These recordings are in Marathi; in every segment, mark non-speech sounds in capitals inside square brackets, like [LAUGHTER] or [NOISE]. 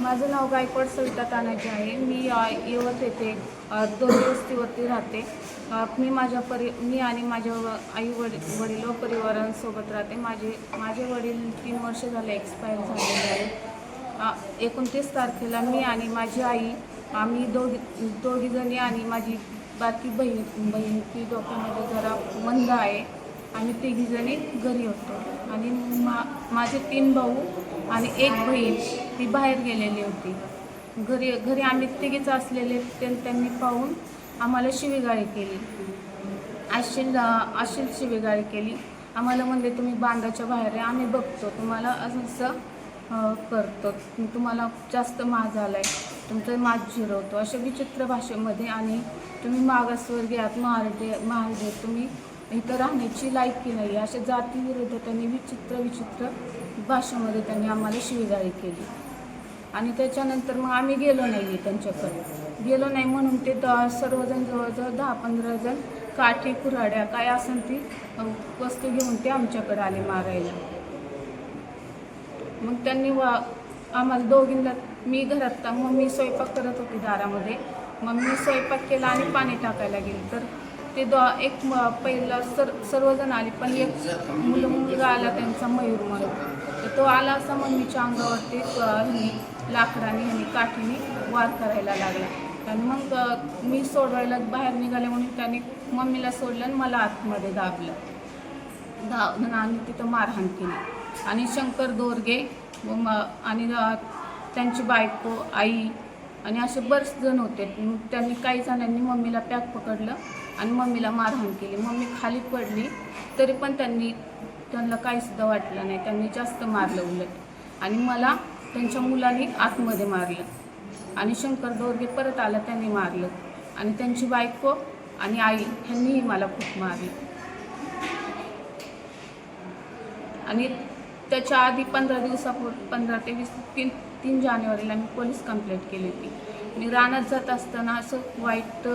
माझं नाव गायकवाड सविता तानाजी आहे. मी येवत यवत येथे दोन वस्तीवरती राहते. मी माझ्या परि मी आणि माझ्या व- आई वडील वडील व परिवारांसोबत राहते. माझे माझे वडील तीन वर्ष झाले एक्सपायर झालेले आहेत. एकोणतीस तारखेला मी आणि माझी आई आम्ही दोघी दोघीजणी आणि माझी बाकी बहीण बहीण ती डोक्यामध्ये जरा मंद आहे आम्ही तिघीजणी घरी होतो. आणि मा माझे तीन भाऊ आणि एक बहीण. ती बाहेर गेलेली होती. घरी घरी आम्ही तिघीच असलेले त्यांनी पाहून आम्हाला शिवीगाळी केली. अशील अशीच शिवीगाळी केली. आम्हाला म्हणले तुम्ही बांधाच्या बाहेर आहे आम्ही बघतो. तुम्हाला असं असं करतो. तुम्हाला जास्त माज आला आहे तुमचं माज झिरवतो. अशा विचित्र भाषेमध्ये आणि तुम्ही मागासवर्गीय आहात महारडे महारडे तुम्ही इथं राहण्याची लायकी नाही. अशा जातीविरुद्ध त्यांनी विचित्र विचित्र भाषेमध्ये त्यांनी आम्हाला शिवीगाळी केली. आणि त्याच्यानंतर मग आम्ही गेलो नाही त्यांच्याकडे. गेलो नाही म्हणून ते द सर्वजण जवळजवळ दहा पंधरा जण काठी कुऱ्हाड्या काय असेल ती वस्तू घेऊन ते आमच्याकडे आले मारायला. मग त्यांनी वा आम्हाला दोघींना मी घरात मम्मी स्वयंपाक करत होती दारामध्ये. मग मी स्वयंपाक केला आणि पाणी टाकायला गेली. तर ते दो एक म पहिला सर सर्वजण आले पण एक मुलं मुलगा आला त्यांचा मयूर म्हणून. तर तो आला असा मम्मीच्या अंगावरती लाकडाने आणि काठीने वार करायला लागला. आणि मग मी सोडवायला बाहेर निघाले म्हणून त्याने मम्मीला सोडलं आणि मला आतमध्ये दाबलं. दा आणि तिथं मारहाण केली. आणि शंकर दोरगे व म आणि त्यांची बायको आई आणि असे बरेच जण होते. मग त्यांनी काही जणांनी मम्मीला पॅक पकडलं आणि मम्मीला मारहाण केली. मम्मी खाली पडली तरी पण त्यांनी त्यांना काहीसुद्धा वाटलं नाही. त्यांनी जास्त मारलं उलट. आणि मला त्यांच्या मुलांनी आतमध्ये मारलं. आणि शंकर दोरगे परत आला त्यांनी मारलं. आणि त्यांची बायको आणि आई ह्यांनीही मला खूप मारलं. आणि त्याच्या आधी पंधरा दिवसापूर्वी पंधरा ते वीस तीन तीन जानेवारीला मी पोलीस कंप्लेंट केली होती. मी रानात जात असताना असं वाईट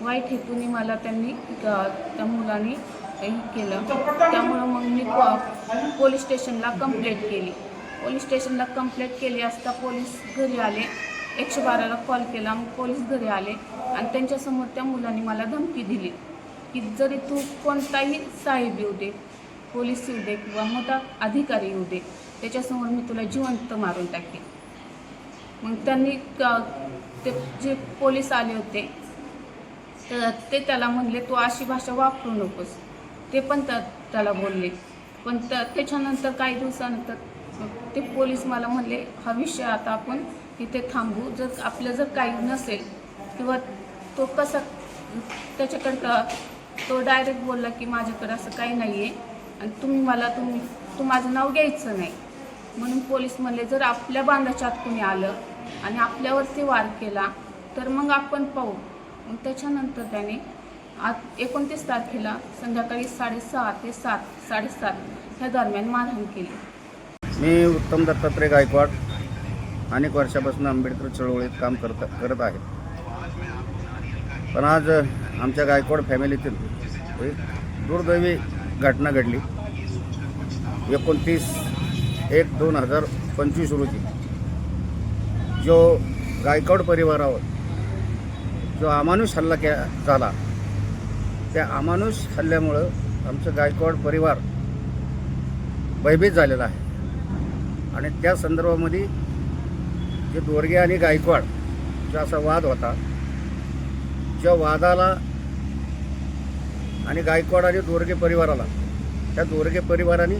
वाईट हेतूने मला त्यांनी त्या मुलांनी हे केलं. त्यामुळं मग मी पोलीस स्टेशनला कंप्लेंट केली. पोलीस स्टेशनला कंप्लेंट केली असता पोलीस घरी आले. एकशे बाराला कॉल केला मग पोलीस घरी आले आणि त्यांच्यासमोर त्या मुलांनी मला धमकी दिली की जरी तू कोणताही साहेब येऊ दे पोलीस येऊ दे किंवा मोठा अधिकारी येऊ दे त्याच्यासमोर मी तुला जिवंत मारून टाकेन. मग त्यांनी ते जे पोलीस आले होते तर ते त्याला म्हणले तू अशी भाषा वापरू नकोस. ते पण त्या त्याला बोलले. पण त्याच्यानंतर काही दिवसानंतर ते पोलीस मला म्हणले हा विषय आता आपण इथे थांबू. जर आपलं जर काही नसेल किंवा तो कसा त्याच्याकडं तो डायरेक्ट बोलला की माझ्याकडे असं काही नाही आहे आणि तुम्ही मला तुम्ही तू माझं नाव घ्यायचं नाही. म्हणून पोलीस म्हणले जर आपल्या बांधाच्या आत कुणी आलं आणि आपल्यावरती वार केला तर मग आपण पाहू. मग त्याच्यानंतर त्याने आत एकोणतीस तारखेला संध्याकाळी साडेसहा ते सात साडेसात ह्या दरम्यान मारहाण केली. मी उत्तम दत्तात्रय गायकवाड अनेक वर्षापासून आंबेडकर चळवळीत काम करत करत आहे. पण आज आमच्या गायकवाड फॅमिलीतील एक दुर्दैवी घटना घडली. एकोणतीस एक दोन हजार पंचवीस रोजी जो गायकवाड परिवारावर जो अमानुष हल्ला के झाला त्या अमानुष हल्ल्यामुळं आमचं गायकवाड परिवार भयभीत झालेला आहे. आणि त्या संदर्भामध्ये जे दोरगे आणि गायकवाड जो असा वाद होता ज्या वादाला आणि गायकवाड आणि दोरगे परिवाराला त्या दोरगे परिवाराने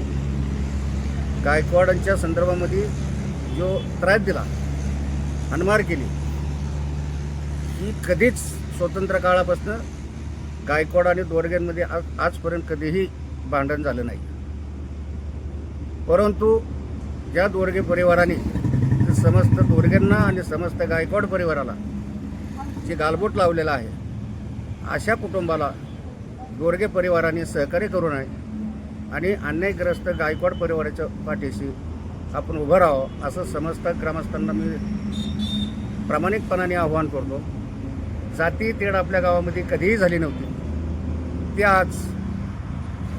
गायकवाडांच्या संदर्भामध्ये जो त्रास दिला हनमार केली ही कधीच स्वतंत्र काळापासून गायकवाड आणि दोरग्यांमध्ये आज आजपर्यंत कधीही भांडण झालं नाही. परंतु ज्या दोरगे परिवाराने समस्त दोरग्यांना आणि समस्त गायकवाड परिवाराला जे गालबोट लावलेला आहे अशा कुटुंबाला दोरगे परिवाराने सहकार्य करू नये आणि अन्यायग्रस्त गायकवाड परिवाराच्या पाठीशी आपण उभं राहावं असं समस्त ग्रामस्थांना मी प्रामाणिकपणाने आव्हान करतो. जाती तेढ आपल्या गावामध्ये कधीही झाली नव्हती. ती आज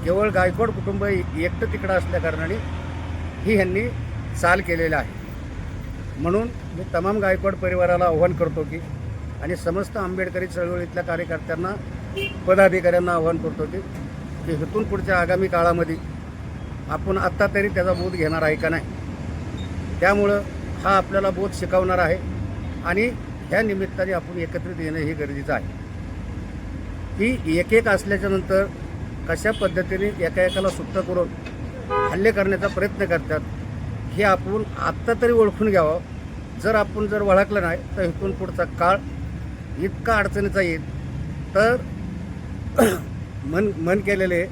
केवळ गायकवाड कुटुंब एकटं तिकडं असल्याकारणाने ही ह्यांनी चाल केलेलं आहे. म्हणून मी तमाम गायकवाड परिवाराला आव्हान करतो की आणि समस्त आंबेडकरी चळवळीतल्या कार्यकर्त्यांना पदाधिकाऱ्यांना आव्हान करतो की की इथून पुढच्या आगामी काळामध्ये आपण आत्ता तरी त्याचा बोध घेणार आहे का नाही? त्यामुळं हा आपल्याला बोध शिकवणार आहे आणि ह्या निमित्ताने आपण एकत्रित येणं हे गरजेचं आहे. की एक एक असल्याच्या नंतर कशा पद्धतीने एका एकाला सुट्ट करून हल्ले करण्याचा प्रयत्न करतात हे आपण आत्ता तरी ओळखून घ्यावं. जर आपण जर ओळखलं नाही तर इथून पुढचा काळ इतका अडचणीचा येईल. तर [CLEARS THROAT] मन मन केलेले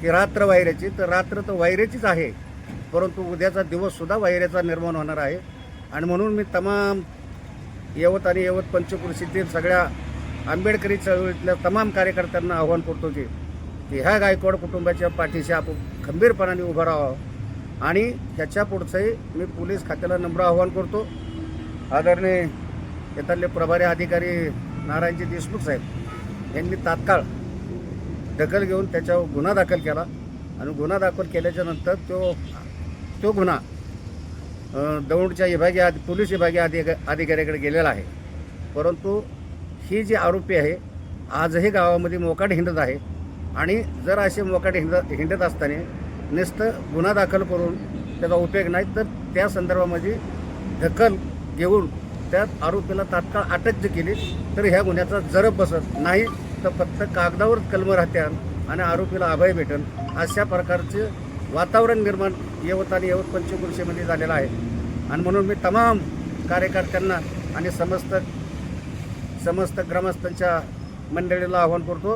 की रात्र वायऱ्याची तर रात्र तर वायऱ्याचीच आहे. परंतु उद्याचा दिवससुद्धा वायऱ्याचा निर्माण होणार आहे. आणि म्हणून मी तमाम यवत आणि यवत पंचकृषीतील सगळ्या आंबेडकरी चळवळीतल्या तमाम कार्यकर्त्यांना आव्हान करतो की की ह्या गायकवाड कुटुंबाच्या पाठीशी आपण खंबीरपणाने उभं राहावं. आणि त्याच्या पुढचंही मी पोलीस खात्याला नम्र आव्हान करतो. आदरणीय येथातले प्रभारी अधिकारी नारायणजी देशमुख साहेब यांनी तात्काळ दखल घेऊन त्याच्यावर गुन्हा दाखल केला आणि गुन्हा दाखल केल्याच्यानंतर तो तो गुन्हा दौंडच्या विभागीय आधी पोलीस विभागीय अधिक अधिकाऱ्याकडे गेलेला आहे. परंतु ही जी आरोपी आहे आजही गावामध्ये मोकाट हिंडत आहे. आणि जर असे मोकाट हिंड हिंडत असताना नुसतं गुन्हा दाखल करून त्याचा उपयोग नाही तर त्या संदर्भामध्ये दखल घेऊन त्या आरोपीला तात्काळ अटक जी केली तर ह्या गुन्ह्याचा जरब बसत नाही तर फक्त कागदावर कलम राहत्यान आणि आरोपीला अभय भेटन अशा प्रकारचे वातावरण निर्माण यवत आणि यवत पंचकृषीमध्ये झालेलं आहे. आणि म्हणून मी तमाम कार्यकर्त्यांना आणि समस्त समस्त ग्रामस्थांच्या मंडळीला आव्हान करतो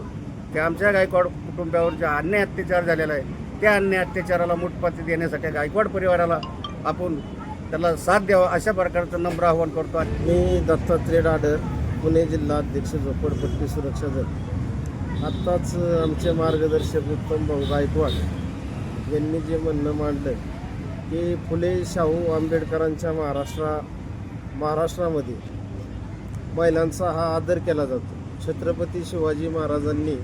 की आमच्या गायकवाड कुटुंबावर जे अन्याय अत्याचार झालेला आहे त्या अन्य अत्याचाराला मुठपाती देण्यासाठी गायकवाड परिवाराला आपण त्याला साथ द्यावा अशा प्रकारचं नम्र आव्हान करतो. मी दत्तात्रय डाडर पुणे जिल्हा अध्यक्ष झोपडपट्टी सुरक्षा दल. आत्ताच आमचे मार्गदर्शक उत्तम भाऊ गायकवाड यांनी जे म्हणणं मांडलं की फुले शाहू आंबेडकरांच्या महाराष्ट्रा महाराष्ट्रामध्ये महिलांचा हा आदर केला जातो. छत्रपती शिवाजी महाराजांनी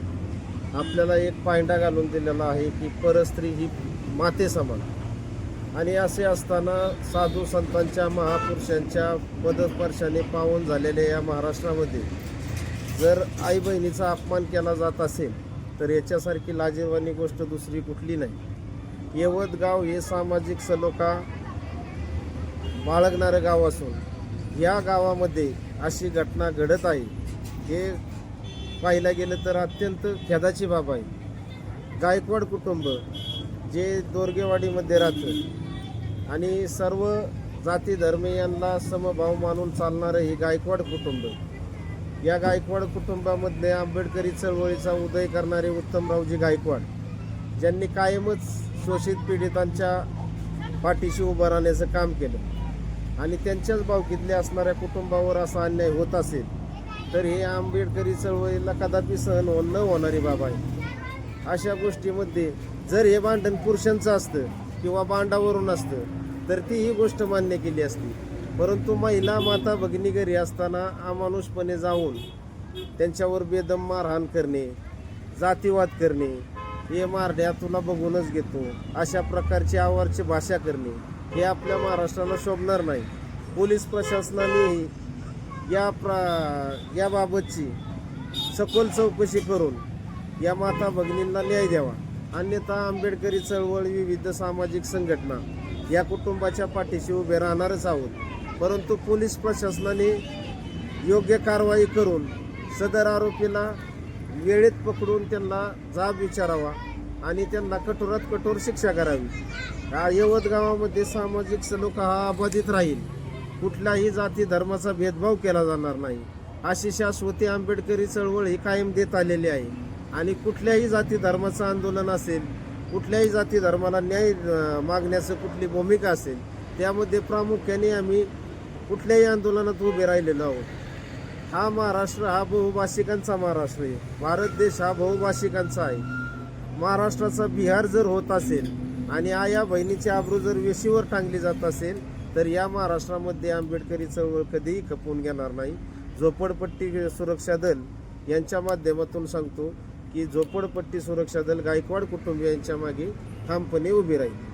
आपल्याला एक पायंडा घालून दिलेला आहे की परस्त्री ही माते समान आणि असे असताना साधू संतांच्या महापुरुषांच्या पदस्पर्शाने पावन झालेल्या या महाराष्ट्रामध्ये. जर आई बहिणीचा अपमान केला जात असेल तर याच्यासारखी लाजीरवाणी गोष्ट दुसरी कुठली नाही. यवतगाव हे सामाजिक सलोखा बाळगणारं गाव असून या गावामध्ये अशी घटना घडत आहे. हे पाहिलं गेलं तर अत्यंत खेदाची बाब आहे. गायकवाड कुटुंब जे दोरगेवाडीमध्ये राहतं आणि सर्व जाती धर्मीयांना समभाव मानून चालणारं हे गायकवाड कुटुंब. या गायकवाड कुटुंबामधले आंबेडकरी चळवळीचा उदय करणारे उत्तमरावजी गायकवाड ज्यांनी कायमच शोषित पीडितांच्या पाठीशी उभं राहण्याचं काम केलं. आणि त्यांच्याच भावकीतले असणाऱ्या कुटुंबावर असा अन्याय होत असेल तर हे आंबेडकरी चळवळीला कदापि सहन हो- न होणारी बाब आहे. अशा गोष्टीमध्ये जर हे भांडण पुरुषांचं असतं किंवा बांडावरून असतं तर ती ही गोष्ट मान्य केली असती. परंतु महिला माता भगिनी घरी असताना अमानुषपणे जाऊन त्यांच्यावर बेदम मारहाण करणे जातीवाद करणे हे मारड्या तुला बघूनच घेतो अशा प्रकारची आवारची भाषा करणे हे आपल्या महाराष्ट्राला शोभणार नाही. पोलीस प्रशासनानेही या प्र याबाबतची सखोल चौकशी करून या माता भगिनींना न्याय द्यावा. अन्यथा आंबेडकरी चळवळ विविध सामाजिक संघटना या कुटुंबाच्या पाठीशी उभे राहणारच आहोत. परंतु पोलीस प्रशासनाने योग्य कारवाई करून सदर आरोपीला वेळेत पकडून त्यांना जाब विचारावा आणि त्यांना कठोरात कठोर शिक्षा करावी. या यवत गावामध्ये सामाजिक सलोखा हा अबाधित राहील. कुठल्याही जाती धर्माचा भेदभाव केला जाणार नाही. अशी शाश्वती आंबेडकरी चळवळ ही कायम देत आलेली आहे. आणि कुठल्याही जाती धर्माचं आंदोलन असेल कुठल्याही जाती धर्माला न्याय मागण्याचं कुठली भूमिका असेल त्यामध्ये प्रामुख्याने आम्ही कुठल्याही आंदोलनात उभे राहिलेलो आहोत. हा महाराष्ट्र हा बहुभाषिकांचा महाराष्ट्र आहे. भारत देश हा बहुभाषिकांचा आहे. महाराष्ट्राचा बिहार जर होत असेल आणि आया बहिणीची आबरू जर वेशीवर टांगली जात असेल तर या महाराष्ट्रामध्ये आंबेडकरी चळवळ कधीही खपवून घेणार नाही. झोपडपट्टी सुरक्षा दल यांच्या माध्यमातून सांगतो की झोपडपट्टी सुरक्षा दल गायकवाड कुटुंबियांच्या मागे ठामपणे उभी राहील.